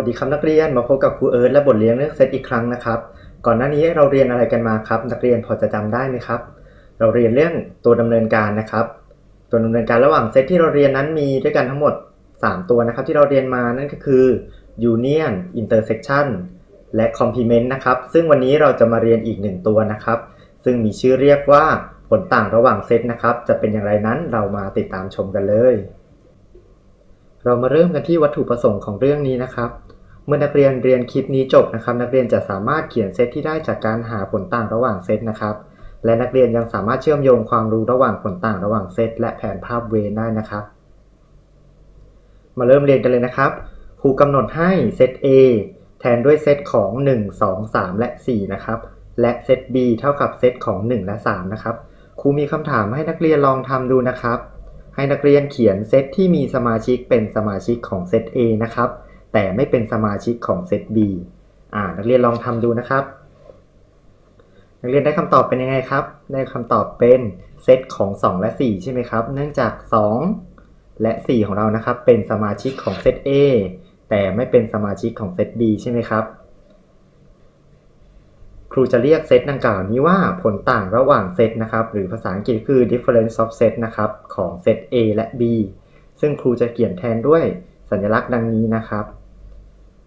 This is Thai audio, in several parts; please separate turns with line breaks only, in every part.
สวัสดีครับนักเรียนมาพบกับครูเอิร์ธและบทเรียนเรื่องเซตอีกครั้งนะครับ ก่อนหน้านี้เราเรียนอะไรกันมาครับ นักเรียนพอจะจำได้ไหมครับ เราเรียนเรื่องตัวดำเนินการนะครับ ตัวดำเนินการระหว่างเซตที่เราเรียนนั้นมีด้วยกันทั้งหมด 3 ตัวนะครับ ที่เราเรียนมานั่นก็คือ union intersection และ complement นะครับ ซึ่งวันนี้เราจะมาเรียนอีกหนึ่งตัวนะครับ ซึ่งมีชื่อเรียกว่าผลต่างระหว่างเซตนะครับ จะเป็นอย่างไรนั้นเรามาติดตามชมกันเลยเรามาเริ่มกันที่วัตถุประสงค์ของเรื่องนี้นะครับ เมื่อนักเรียนเรียนคลิปนี้จบนะครับ นักเรียนจะสามารถเขียนเซตที่ได้จากการหาผลต่างระหว่างเซตนะครับ และนักเรียนยังสามารถเชื่อมโยงความรู้ระหว่างผลต่างระหว่างเซตและแผนภาพเวนได้นะครับ มาเริ่มเรียนกันเลยนะครับครูกำหนดให้เซต A แทนด้วยเซตของ 1 2 3 และ 4 นะครับ และเซต B เท่ากับเซตของ 1 และ 3 นะครับ ครูมีคำถามให้นักเรียนลองทำดูนะครับ ให้นักเรียนเขียนเซตที่มีสมาชิกเป็นสมาชิกของเซต A นะครับ แต่ไม่เป็นสมาชิกของเซต B อ่า นักเรียนลองทำดูนะครับ นักเรียนได้คำตอบเป็นยังไงครับ ได้คำตอบเป็นเซตของ 2 และ 4 ใช่ไหมครับ เนื่องจาก 2 และ 4 ของเรานะครับ เป็นสมาชิกของเซต A แต่ไม่เป็นสมาชิกของเซต B ใช่ไหมครับ ครูจะเรียกเซตดังกล่าวนี้ว่าผลต่างระหว่างเซตนะครับ หรือภาษาอังกฤษคือ difference of set นะครับ ของเซต A และ B ซึ่งครูจะเขียนแทนด้วยสัญลักษณ์ดังนี้นะครับ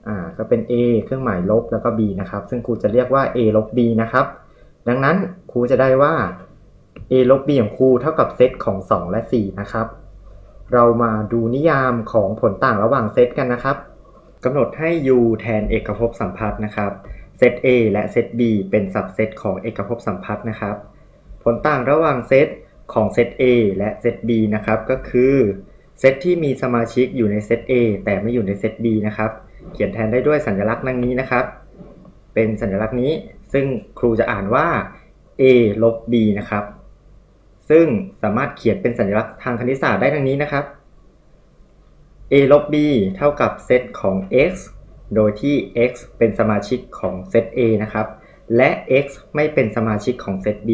อ่าก็เป็น A เครื่องหมายลบแล้วก็ B นะครับ ซึ่งครูจะเรียกว่า A ลบ B นะครับ ดังนั้นครูจะได้ว่า A ลบ B ของครูเท่ากับเซตของ 2 และ 4 นะครับ เรามาดูนิยามของผลต่างระหว่างเซตกันนะครับกำหนดให้ U แทนเอกภพสัมพัทธ์นะครับเซต A และเซต B เป็นสับเซตของเอกภพสัมพัทธ์นะครับ ผลต่างระหว่างเซตของเซต A และเซต B นะครับก็คือเซตที่มีสมาชิกอยู่ในเซต A แต่ไม่อยู่ในเซต B นะครับ เขียนแทนได้ด้วยสัญลักษณ์ดังนี้นะครับ เป็นสัญลักษณ์นี้ซึ่งครูจะอ่านว่า A ลบ B นะครับ ซึ่งสามารถเขียนเป็นสัญลักษณ์ทางคณิตศาสตร์ได้ดังนี้นะครับ A ลบ B เท่ากับเซตของ x โดยที่ x เป็นสมาชิกของเซต A นะครับ และ x ไม่เป็นสมาชิกของเซต B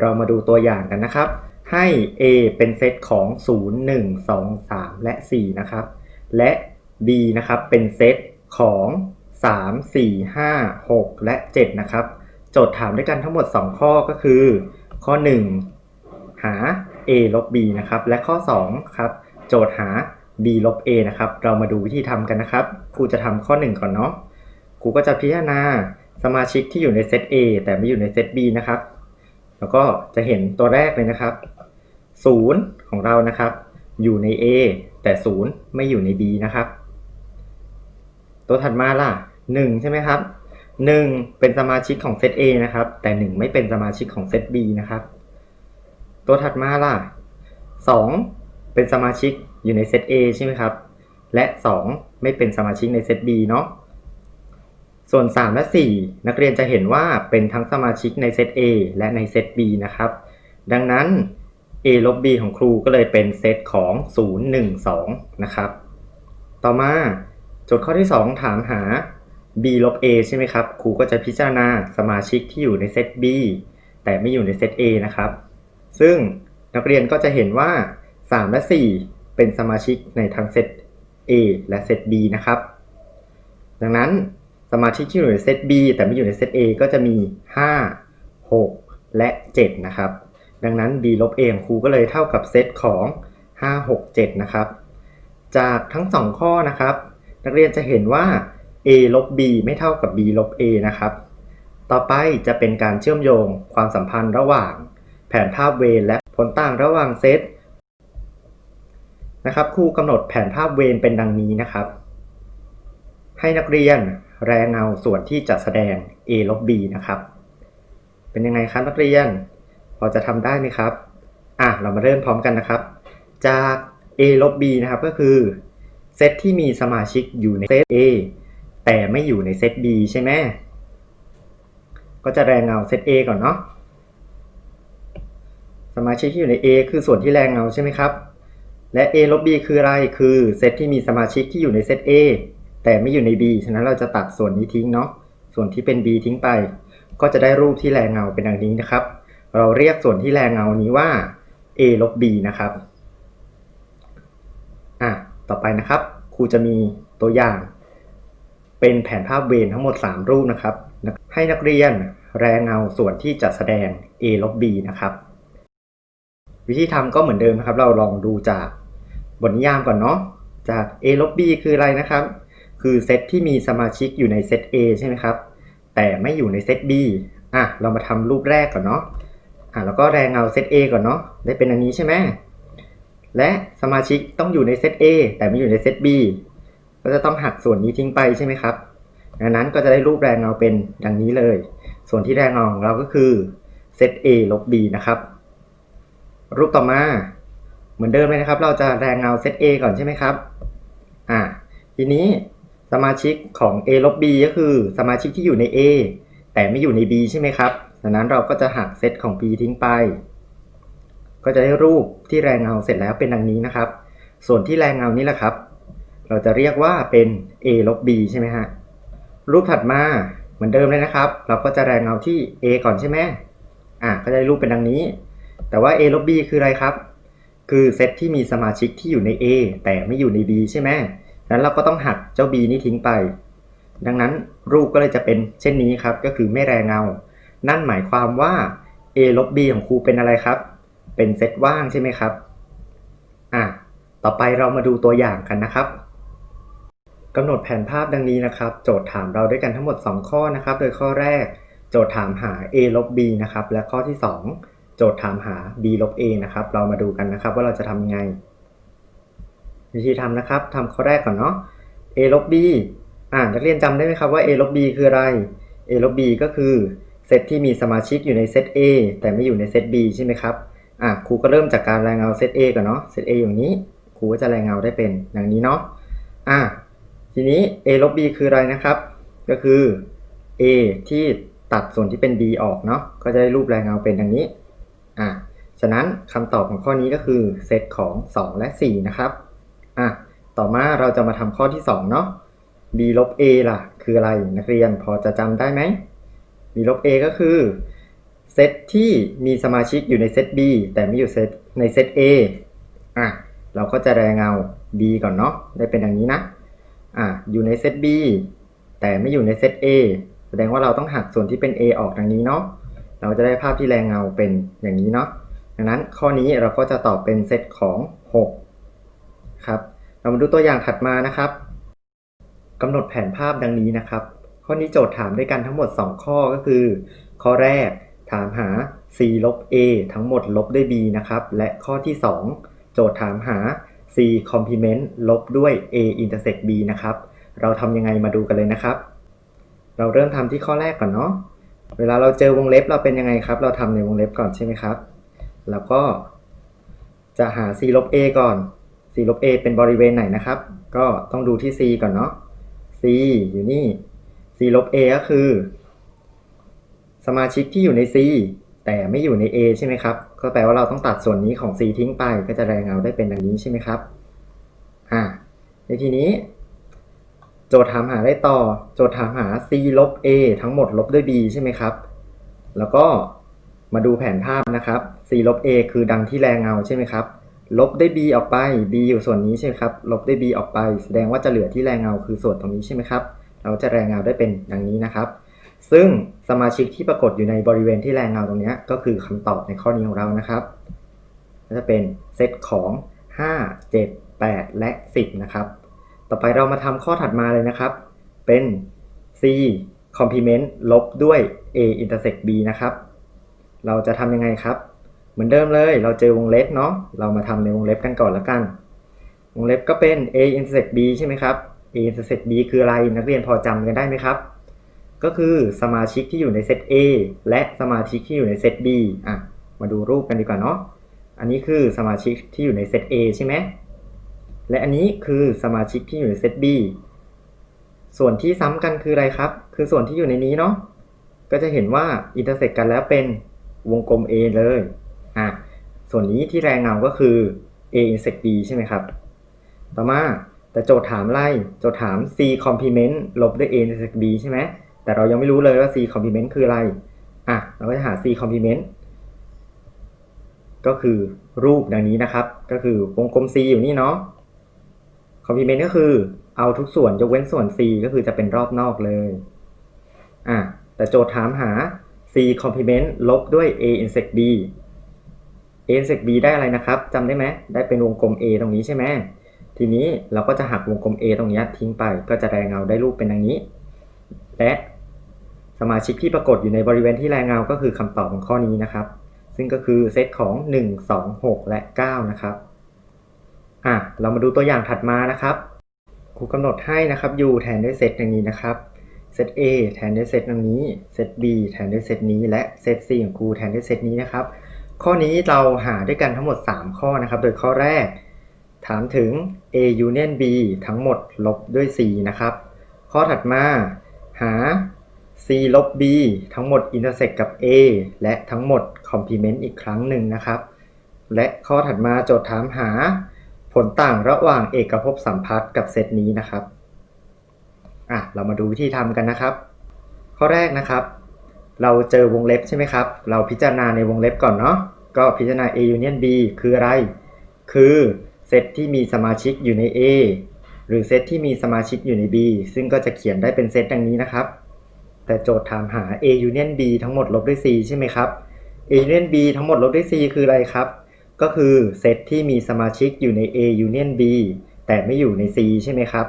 เรามาดูตัวอย่างกันนะครับ ให้ A เป็นเซตของ 0 1 2 3 และ 4 นะครับ และ B นะครับ เป็นเซตของ 3 4 5 6 และ 7 นะครับ โจทย์ถามด้วยกันทั้งหมด 2 ข้อก็คือ ข้อ 1 หา a ลบ b นะครับ และข้อ 2 ครับ โจทย์หา b ลบ a นะครับ เรามาดูวิธีทำกันนะครับครูจะทำข้อ 1 ก่อนเนาะครูก็จะพิจารณาสมาชิกที่อยู่ในเซต A แต่ไม่อยู่ในเซต B นะครับ แล้วก็จะเห็นตัวแรกเลยนะครับ0ของเรานะครับ อยู่ใน A แต่ 0 ไม่อยู่ใน B นะครับ ตัวถัดมาล่ะ 1 ใช่ไหมครับ 1 เป็นสมาชิกของเซต A นะครับ แต่ 1 ไม่เป็นสมาชิกของเซต B นะครับ ตัวถัดมาล่ะ 2 เป็นสมาชิกอยู่ในเซต A ใช่ไหมครับ และ 2 ไม่เป็นสมาชิกในเซต B เนาะส่วน 3 และ 4 นักเรียนจะเห็นว่าเป็นทั้งสมาชิกในเซต A และในเซต B นะครับ ดังนั้น A ลบ B ของครูก็เลยเป็นเซตของ 0 1 2 นะครับ ต่อมา โจทย์ข้อที่ 2 ถามหา b ลบ a ใช่ไหมครับ ครูก็จะพิจารณาสมาชิกที่อยู่ในเซต b แต่ไม่อยู่ในเซต a นะครับ ซึ่งนักเรียนก็จะเห็นว่า 3 และ 4 เป็นสมาชิกในทั้งเซต a และเซต b นะครับ ดังนั้นสมาชิกที่อยู่ในเซต b แต่ไม่อยู่ในเซต a ก็จะมี 5 6 และ 7 นะครับ ดังนั้น b ลบ a ของครูก็เลยเท่ากับเซตของ 5 6 7 นะครับ จากทั้ง 2 ข้อนะครับ นักเรียนจะเห็นว่า a ลบ b ไม่เท่ากับ b ลบ a นะครับ ต่อไปจะเป็นการเชื่อมโยงความสัมพันธ์ระหว่าง แผนภาพเวรและผลต่างระหว่างเซตนะครับครูกำหนดแผนภาพเวรเป็นดังนี้นะครับ ให้นักเรียนแรงเงาส่วนที่จะแสดง a ลบ b นะครับ เป็นยังไงครับนักเรียน พอจะทำได้ไหมครับ อะ เรามาเริ่มพร้อมกันนะครับ จาก a ลบ b นะครับก็คือ ซตที่มีสมาชิกอยู่ในเซต A แต่ไม่อยู่ในเซต B ใช่ไหมก็จะแรงเงาเซต A ก่อนเนาะสมาชิกที่อยู่ใน A คือส่วนที่แรงเงาใช่ไหมครับ และ A ลบ B คืออะไรคือเซตที่มีสมาชิกที่อยู่ในเซต A แต่ไม่อยู่ใน B ฉะนั้นเราจะตัดส่วนนี้ทิ้งเนาะส่วนที่เป็น B ทิ้งไป ก็จะได้รูปที่แรงเงาเป็นดังนี้นะครับ เราเรียกส่วนที่แรงเงานี้ว่า A ลบ B นะครับ อะ ต่อไปนะครับ รูรูจะมีตัวอย่าง เป็นแผนภาพเวนทั้งหมด 3 รูปนะครับ ให้นักเรียนแรงเงาส่วนที่จะแสดง a ลบ b นะครับ วิธีทำก็เหมือนเดิมนะครับ เราลองดูจากบทนิยามก่อนเนาะจาก a ลบ b คืออะไรนะครับ คือเซตที่มีสมาชิกอยู่ในเซต a ใช่ไหมครับ แต่ไม่อยู่ในเซต b อะเรามาทำรูปแรกก่อนเนาะอะแล้วก็แรงเงาเซต a ก่อนเนาะได้เป็นอันนี้ใช่ไหม และสมาชิกต้องอยู่ในเซต A แต่ไม่อยู่ในเซต B ก็จะต้องหักส่วนนี้ทิ้งไปใช่ไหมครับดังนั้นก็จะได้รูปแรงเงาเป็นดังนี้เลย ส่วนที่แรงเงาของเราก็คือเซต A ลบ B นะครับ รูปต่อมาเหมือนเดิมเลยนะครับ เราจะแรงเงาเซต A ก่อนใช่ไหมครับ อ่า ทีนี้สมาชิกของ A ลบ B ก็คือสมาชิกที่อยู่ใน A แต่ไม่อยู่ใน B ใช่ไหมครับ ดังนั้นเราก็จะหักเซตของ B ทิ้งไป ก็จะได้รูปที่แรงเงาเสร็จแล้วเป็นดังนี้นะครับ ส่วนที่แรงเงานี้แหละครับ เราจะเรียกว่าเป็น a ลบ b ใช่ไหมฮะ รูปถัดมาเหมือนเดิมเลยนะครับ เราก็จะแรงเงาที่ a ก่อนใช่ไหมอะก็จะได้รูปเป็นดังนี้ แต่ว่า a ลบ b คืออะไรครับ คือเซตที่มีสมาชิกที่อยู่ใน a แต่ไม่อยู่ใน b ใช่ไหมดังนั้นเราก็ต้องหักเจ้า b นี้ทิ้งไป ดังนั้นรูปก็เลยจะเป็นเช่นนี้ครับ ก็คือไม่แรงเงา นั่นหมายความว่า a ลบ b ของครูเป็นอะไรครับ เป็นเซตว่างใช่ไหมครับ อะ ต่อไปเรามาดูตัวอย่างกันนะครับกำหนดแผนภาพดังนี้นะครับ โจทย์ถามเราด้วยกันทั้งหมด 2 ข้อนะครับ โดยข้อแรก โจทย์ถามหา a ลบ b นะครับ และข้อที่ 2 โจทย์ถามหา b ลบ a นะครับ เรามาดูกันนะครับว่าเราจะทำยังไง วิธีทำนะครับทำข้อแรกก่อนเนาะ a ลบ b อ่านักเรียนจำได้ไหมครับว่า a ลบ b คืออะไร a ลบ b ก็คือเซตที่มีสมาชิกอยู่ในเซต a แต่ไม่อยู่ในเซต b ใช่ไหมครับ อะครูก็เริ่มจากการแรงเงาเซต A ก่อนเนาะเซต A อย่างนี้ครูก็จะแรงเงาได้เป็นอย่างนี้เนาะอะทีนี้ A ลบ B คืออะไรนะครับ ก็คือ A ที่ตัดส่วนที่เป็น B ออกเนาะก็จะได้รูปแรงเงาเป็นอย่างนี้อะฉะนั้นคำตอบของข้อนี้ก็คือเซตของ 2 และ 4 นะครับอะต่อมาเราจะมาทำข้อที่ 2 เนาะ B ลบ A ล่ะ คืออะไรนักเรียนพอจะจำได้ไหม B ลบ A ก็คือ เซตที่มีสมาชิกอยู่ในเซต B แต่ไม่อยู่เซตในเซต A อะเราก็จะแรงเงา B ก่อนเนาะได้เป็นอย่างนี้นะอะอยู่ในเซต B แต่ไม่อยู่ในเซต A แสดงว่าเราต้องหักส่วนที่เป็น A ออกดังนี้เนาะเราจะได้ภาพที่แรงเงาเป็นอย่างนี้เนาะดังนั้นข้อนี้เราก็จะตอบเป็นเซตของ 6 ครับ เรามาดูตัวอย่างถัดมานะครับกำหนดแผนภาพดังนี้นะครับ ข้อนี้โจทย์ถามด้วยกันทั้งหมด 2 ข้อก็คือ ข้อแรก ถามหา c ลบ a ทั้งหมดลบด้วย b นะครับ และข้อที่ 2 โจทย์ถามหา c complement ลบด้วย a intersect b นะครับ เราทำยังไงมาดูกันเลยนะครับ เราเริ่มทำที่ข้อแรกก่อนเนาะ เวลาเราเจอวงเล็บเราเป็นยังไงครับ เราทำในวงเล็บก่อนใช่ไหมครับ แล้วก็ จะหา c ลบ a ก่อน c ลบ a เป็นบริเวณไหนนะครับ ก็ต้องดูที่ c ก่อนเนาะ c อยู่นี่ c ลบ a ก็คือ สมาชิกที่อยู่ใน C แต่ไม่อยู่ใน A ใช่ไหมครับ ก็แปลว่าเราต้องตัดส่วนนี้ของ C ทิ้งไป ก็จะแรงเงาได้เป็นดังนี้ใช่ไหมครับ อ่า ในทีนี้ โจทย์ถามหาได้ต่อ โจทย์ถามหา C ลบ A ทั้งหมดลบด้วย B ใช่ไหมครับ แล้วก็มาดูแผนภาพนะครับ C ลบ A คือดังที่แรงเงาใช่ไหมครับ ลบด้วย B ออกไป B อยู่ส่วนนี้ใช่ไหมครับ ลบด้วย B ออกไป แสดงว่าจะเหลือที่แรงเงาคือส่วนตรงนี้ใช่ไหมครับ เราจะแรงเงาได้เป็นดังนี้นะครับ ซึ่งสมาชิกที่ปรากฏอยู่ในบริเวณที่แรงเงาตรงนี้ก็คือคำตอบในข้อนี้ของเรานะครับก็จะเป็นเซตของ 5 7 8 และ 10 นะครับ ต่อไปเรามาทำข้อถัดมาเลยนะครับ เป็น c complement ลบด้วย a intersect b นะครับ เราจะทำยังไงครับ เหมือนเดิมเลย เราเจอวงเล็บเนาะ เรามาทำในวงเล็บกันก่อนละกัน วงเล็บก็เป็น a intersect b ใช่ไหมครับ a intersect b คืออะไร นักเรียนพอจำกันได้ไหมครับ ก็คือสมาชิกที่อยู่ในเซต A และสมาชิกที่อยู่ในเซต B อะ มาดูรูปกันดีกว่าเนาะ อันนี้คือสมาชิกที่อยู่ในเซต A ใช่ไหม และอันนี้คือสมาชิกที่อยู่ในเซต B ส่วนที่ซ้ำกันคืออะไรครับ คือส่วนที่อยู่ในนี้เนาะ ก็จะเห็นว่าอินเตอร์เซกกันแล้วเป็นวงกลม A เลย อะ ส่วนนี้ที่แรงเงาก็คือ A intersect B ใช่ไหมครับ ต่อมาแต่โจทย์ถามอะไรโจทย์ถาม C complement ลบด้วย A intersect B ใช่ไหม แต่เรายังไม่รู้เลยว่า C complement คืออะไร อะ เราก็จะหา C complement ก็คือรูปดังนี้นะครับ ก็คือวงกลม C อยู่นี่เนาะ complement ก็คือเอาทุกส่วนยกเว้นส่วน c ก็คือจะเป็นรอบนอกเลย อะ แต่โจทย์ถามหา c complement ลบด้วย a intersect b a intersect b ได้อะไรนะครับจำได้ไหม ได้เป็นวงกลม a ตรงนี้ใช่ไหม ทีนี้เราก็จะหักวงกลม a ตรงนี้ทิ้งไป ก็จะแรงเงาได้รูปเป็นอย่างนี้ และ สมาชิกที่ปรากฏอยู่ในบริเวณที่แรงเงา ก็คือคำตอบของข้อนี้นะครับ ซึ่งก็คือเซตของ 1 2 6 และ 9 นะครับอะเรามาดูตัวอย่างถัดมานะครับครูกำหนดให้นะครับ u แทนด้วยเซตอย่างนี้นะครับเซต a แทนด้วยเซตอย่างนี้ เซต b แทนด้วยเซตนี้ และเซต c ของครูแทนด้วยเซตนี้นะครับ ข้อนี้เราหาด้วยกันทั้งหมด 3 ข้อนะครับ โดยข้อแรก ถามถึง a union b ทั้งหมดลบด้วย c นะครับ ข้อถัดมาหา c ลบ b ทั้งหมด intersect กับ a และทั้งหมด complement อีกครั้งหนึ่งนะครับ และข้อถัดมาโจทย์ถามหา ผลต่างระหว่างเอกภพสัมพัทธ์กับเซตนี้นะครับอะเรามาดูวิธีทำกันนะครับ ข้อแรกนะครับ เราเจอวงเล็บใช่ไหมครับ เราพิจารณาในวงเล็บก่อนเนาะก็พิจารณา A union B คืออะไร คือเซตที่มีสมาชิกอยู่ใน A หรือเซตที่มีสมาชิกอยู่ใน B ซึ่งก็จะเขียนได้เป็นเซตดังนี้นะครับ แต่โจทย์ถามหา A union B ทั้งหมดลบด้วย C ใช่ไหมครับ A union B ทั้งหมดลบด้วย C คืออะไรครับ ก็คือเซตที่มีสมาชิกอยู่ใน A union B แต่ไม่อยู่ใน C ใช่ไหมครับ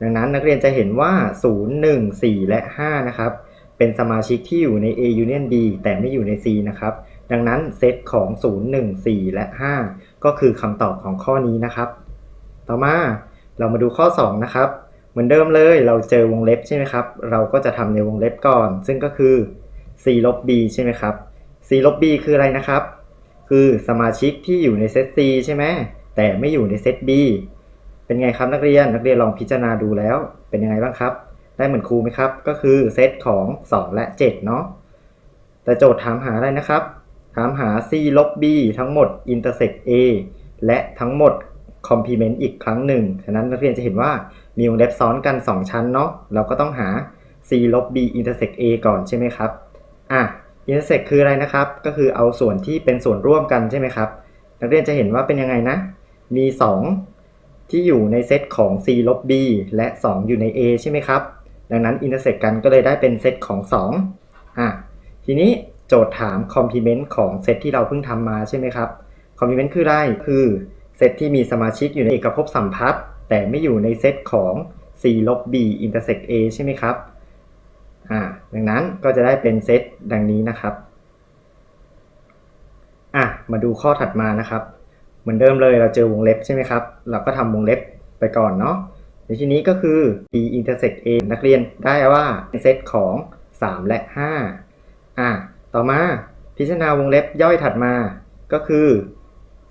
ดังนั้นนักเรียนจะเห็นว่า 0 1 4 และ 5 นะครับ เป็นสมาชิกที่อยู่ใน A union B แต่ไม่อยู่ใน C นะครับ ดังนั้นเซตของ 0 1 4 และ 5 ก็คือคำตอบของข้อนี้นะครับ ต่อมาเรามาดูข้อ 2 นะครับ เหมือนเดิมเลยเราเจอวงเล็บใช่ไหมครับ เราก็จะทำในวงเล็บก่อน ซึ่งก็คือ c ลบ b ใช่ไหมครับ c ลบ b คืออะไรนะครับ คือสมาชิกที่อยู่ในเซต C ใช่ไหมแต่ไม่อยู่ในเซต B เป็นไงครับนักเรียนนักเรียนลองพิจารณาดูแล้ว เป็นยังไงบ้างครับ ได้เหมือนครูไหมครับ ก็คือเซตของ 2 และ 7 เนาะแต่โจทย์ถามหาอะไรนะครับ ถามหา c ลบ b ทั้งหมด intersect a และทั้งหมด complement อีกครั้งหนึ่งฉะนั้นนักเรียนจะเห็นว่า มีวงเล็บซ้อนกัน 2 ชั้นเนาะเราก็ต้องหา c ลบ b intersect a ก่อนใช่ไหมครับอะ intersect คืออะไรนะครับ ก็คือเอาส่วนที่เป็นส่วนร่วมกันใช่ไหมครับ นักเรียนจะเห็นว่าเป็นยังไงนะ มี 2 ที่อยู่ในเซตของ c ลบ b และ 2 อยู่ใน a ใช่ไหมครับ ดังนั้น intersect กันก็เลยได้เป็นเซตของ 2อะทีนี้โจทย์ถาม complement ของเซตที่เราเพิ่งทำมาใช่ไหมครับ complement คืออะไร คือเซตที่มีสมาชิกอยู่ในเอกภพสัมพัทธ์ แต่ไม่อยู่ในเซตของ c ลบ b intersect a ใช่ไหมครับอ่าดังนั้นก็จะได้เป็นเซตดังนี้นะครับอะมาดูข้อถัดมานะครับ เหมือนเดิมเลยเราเจอวงเล็บใช่ไหมครับ เราก็ทำวงเล็บไปก่อนเนาะในที่นี้ก็คือ b intersect a นักเรียนได้ว่าเป็นเซตของ 3 และ 5อะต่อมาพิจารณาวงเล็บย่อยถัดมาก็คือ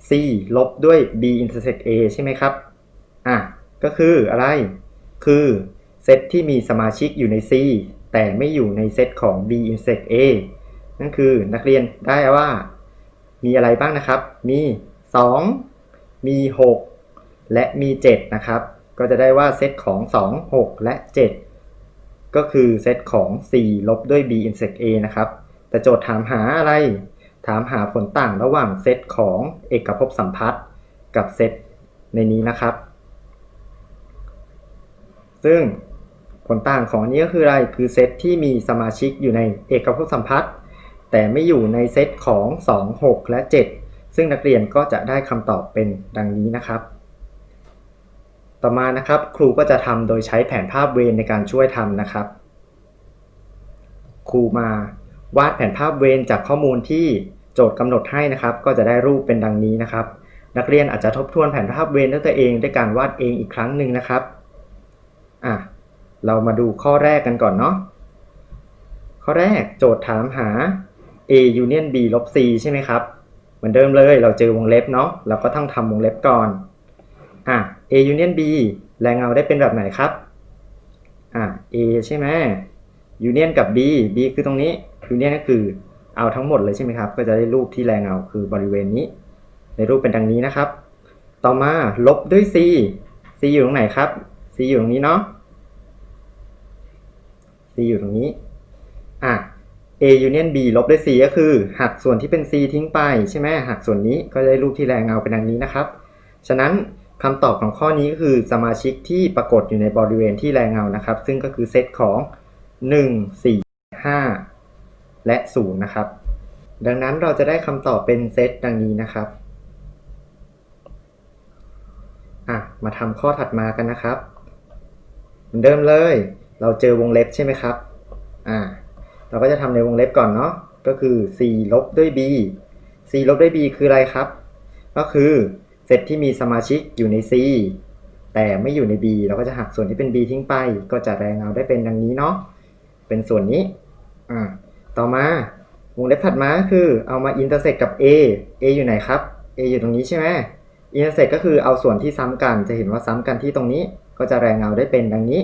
c ลบด้วย b intersect a ใช่ไหมครับ อะก็คืออะไร คือเซตที่มีสมาชิกอยู่ใน C แต่ไม่อยู่ในเซตของ B insect A นั่นคือนักเรียนได้ว่า มีอะไรบ้างนะครับ มี 2 มี 6 และมี 7 นะครับ ก็จะได้ว่าเซตของ 2 6 และ 7 ก็คือเซตของ C ลบด้วย B insect A นะครับ แต่โจทย์ถามหาอะไร ถามหาผลต่างระหว่างเซตของเอกภพสัมพัทธ์กับเซตในนี้นะครับ ซึ่งผลต่างของอันนี้ก็คืออะไร คือเซตที่มีสมาชิกอยู่ในเอกภพสัมพัทธ์แต่ไม่อยู่ในเซตของ 2 6 และ 7 ซึ่งนักเรียนก็จะได้คำตอบเป็นดังนี้นะครับ ต่อมานะครับ ครูก็จะทำโดยใช้แผนภาพเวรในการช่วยทำนะครับ ครูมาวาดแผนภาพเวรจากข้อมูลที่โจทย์กำหนดให้นะครับ ก็จะได้รูปเป็นดังนี้นะครับ นักเรียนอาจจะทบทวนแผนภาพเวรด้วยตัวเองด้วยการวาดเองอีกครั้งหนึ่งนะครับ เรามาดูข้อแรกกันก่อนเนาะ ข้อแรกโจทย์ถามหา a union b ลบ c ใช่ไหมครับ เหมือนเดิมเลยเราเจอวงเล็บเนาะ เราก็ต้องทำวงเล็บก่อน อะ a union b แรงเงาได้เป็นแบบไหนครับ อะ a ใช่ไหม union กับ b b คือตรงนี้ union ก็คือเอาทั้งหมดเลยใช่ไหมครับ ก็จะได้รูปที่แรงเงาคือบริเวณนี้ ในรูปเป็นดังนี้นะครับ ต่อมาลบด้วย c c อยู่ตรงไหนครับ c อยู่ตรงนี้เนาะ c อยู่ตรงนี้อะ a union b ลบด้วย c ก็คือ หักส่วนที่เป็น c ทิ้งไปใช่ไหมหักส่วนนี้ก็ได้รูปที่แรงเงาเป็นดังนี้นะครับ ฉะนั้นคำตอบของข้อนี้ก็คือสมาชิกที่ปรากฏอยู่ในบริเวณที่แรงเงานะครับ ซึ่งก็คือเซตของ 1 4 5 และ 0 นะครับ ดังนั้นเราจะได้คำตอบเป็นเซตดังนี้นะครับอะมาทำข้อถัดมากันนะครับเหมือนเดิมเลย เราเจอวงเล็บใช่ไหมครับ อ่า เราก็จะทำในวงเล็บก่อนเนาะ ก็คือ c ลบด้วย b c ลบด้วย b คืออะไรครับ ก็คือเซตที่มีสมาชิกอยู่ใน c แต่ไม่อยู่ใน b เราก็จะหักส่วนที่เป็น b ทิ้งไป ก็จะแรงเงาได้เป็นดังนี้เนาะ เป็นส่วนนี้ อ่า ต่อมาวงเล็บถัดมาคือเอามาอินเตอร์เซกกับ a a อยู่ไหนครับ a อยู่ตรงนี้ใช่ไหมอินเตอร์เซกก็คือเอาส่วนที่ซ้ำกัน จะเห็นว่าซ้ำกันที่ตรงนี้ ก็จะแรงเงาได้เป็นดังนี้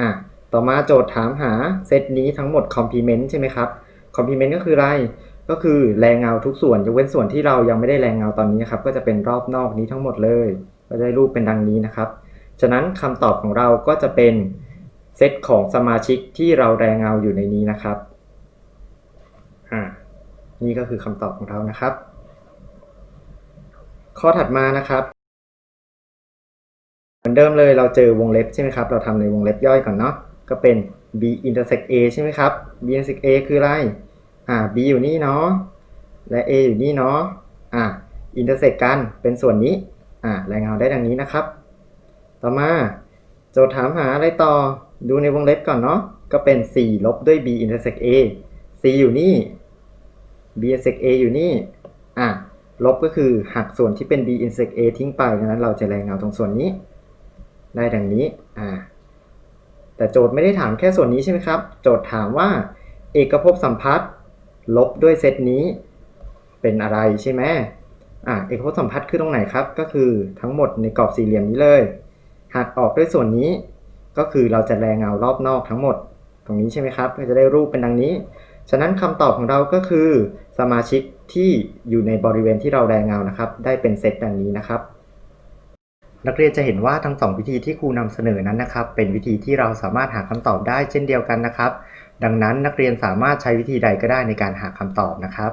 อะต่อมาโจทย์ถามหาเซตนี้ทั้งหมดคอมพลีเมนต์ใช่ไหมครับคอมพลีเมนต์ก็คืออะไร ก็คือแรงเงาทุกส่วนยกเว้นส่วนที่เรายังไม่ได้แรงเงาตอนนี้นะครับก็จะเป็นรอบนอกนี้ทั้งหมดเลย ก็ได้รูปเป็นดังนี้นะครับ ฉะนั้นคำตอบของเราก็จะเป็นเซตของสมาชิกที่เราแรงเงาอยู่ในนี้นะครับอ่านี่ก็คือคำตอบของเรานะครับ ข้อถัดมานะครับ มือนเดิมเลยเราเจอวงเล็บใช่ไหมครับ เราทำในวงเล็บย่อยก่อนเนาะ ก็เป็น b intersect a ใช่ไหมครับ b intersect a คืออะไร อ่า b อยู่นี่เนาะ และ a อยู่นี่เนาะ อ่า intersect กัน เป็นส่วนนี้ อ่าแรงเงาได้ดังนี้นะครับ ต่อมา โจทย์ถามหาอะไรต่อ ดูในวงเล็บก่อนเนาะ ก็เป็น c ลบด้วย b intersect a c อยู่นี่ b intersect a อยู่นี่ อะลบก็คือหักส่วนที่เป็น b intersect a ทิ้งไปดังนั้นเราจะแรงเงาตรงส่วนนี้ ได้ดังนี้อ่าแต่โจทย์ไม่ได้ถามแค่ส่วนนี้ใช่ไหมครับ โจทย์ถามว่า เอกภพสัมพัทธ์ลบด้วยเซตนี้เป็นอะไรใช่ไหมอ่าเอกภพสัมพัทธ์คือตรงไหนครับ ก็คือทั้งหมดในกรอบสี่เหลี่ยมนี้เลยหักออกด้วยส่วนนี้ ก็คือเราจะแรงเงารอบนอกทั้งหมด ตรงนี้ใช่ไหมครับ ก็จะได้รูปเป็นดังนี้ ฉะนั้นคำตอบของเราก็คือ สมาชิกที่อยู่ในบริเวณที่เราแรงเงานะครับ ได้เป็นเซตดังนี้นะครับ นักเรียนจะเห็นว่าทั้งสองวิธีที่ครูนำเสนอนั้นนะครับ เป็นวิธีที่เราสามารถหาคำตอบได้เช่นเดียวกันนะครับ ดังนั้นนักเรียนสามารถใช้วิธีใดก็ได้ในการหาคำตอบนะครับ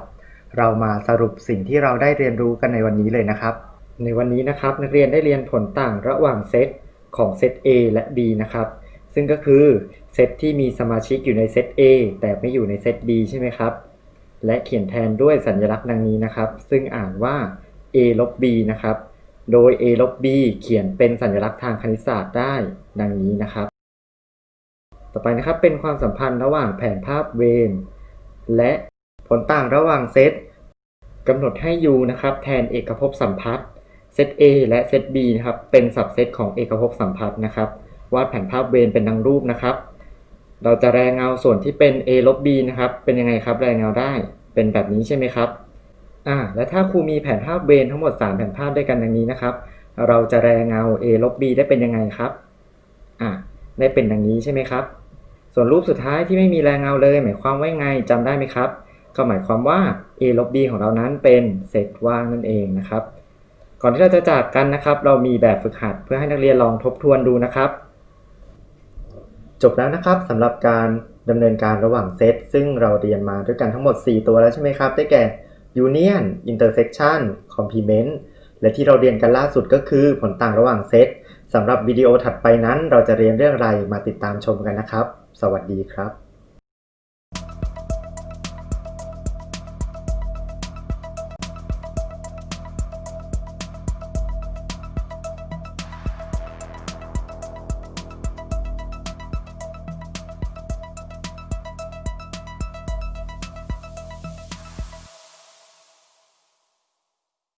เรามาสรุปสิ่งที่เราได้เรียนรู้กันในวันนี้เลยนะครับ ในวันนี้นะครับนักเรียนได้เรียนผลต่างระหว่างเซตของเซต A และ B นะครับ ซึ่งก็คือเซตที่มีสมาชิกอยู่ในเซต A แต่ไม่อยู่ในเซต B ใช่ไหมครับ และเขียนแทนด้วยสัญลักษณ์ดังนี้นะครับ ซึ่งอ่านว่า A ลบ B นะครับ โดย a ลบ b เขียนเป็นสัญลักษณ์ทางคณิตศาสตร์ได้ ดังนี้นะครับ ต่อไปนะครับเป็นความสัมพันธ์ระหว่างแผนภาพเวนและผลต่างระหว่างเซตกำหนดให้ u นะครับแทนเอกภพสัมพัทธ์เซต a และเซต b นะครับเป็นสับเซตของเอกภพสัมพัทธ์นะครับวาดแผนภาพเวนเป็นดังรูปนะครับ เราจะแรงเงาส่วนที่เป็น a ลบ b นะครับเป็นยังไงครับแรงเงาได้เป็นแบบนี้ใช่ไหมครับ อ่าและถ้าครูมีแผนภาพเวนทั้งหมด 3 แผนภาพด้วยกันดังนี้นะครับ เราจะแรงเงา a ลบ b ได้เป็นยังไงครับอ่าได้เป็นดังนี้ใช่ไหมครับ ส่วนรูปสุดท้ายที่ไม่มีแรงเงาเลย หมายความว่าไงจำได้ไหมครับ ก็หมายความว่า a ลบ b ของเรานั้นเป็นเซตว่างนั่นเองนะครับ ก่อนที่เราจะจากกันนะครับ เรามีแบบฝึกหัดเพื่อให้นักเรียนลองทบทวนดูนะครับ จบแล้วนะครับสำหรับการดำเนินการระหว่างเซตซึ่งเราเรียนมาด้วยกันทั้งหมด 4 ตัวแล้วใช่ไหมครับ ได้แก่ union intersection complement และที่เราเรียนกันล่าสุดก็คือผลต่างระหว่างเซตสำหรับวิดีโอถัดไปนั้น เราจะเรียนเรื่องอะไรมาติดตามชมกันนะครับ สวัสดีครับ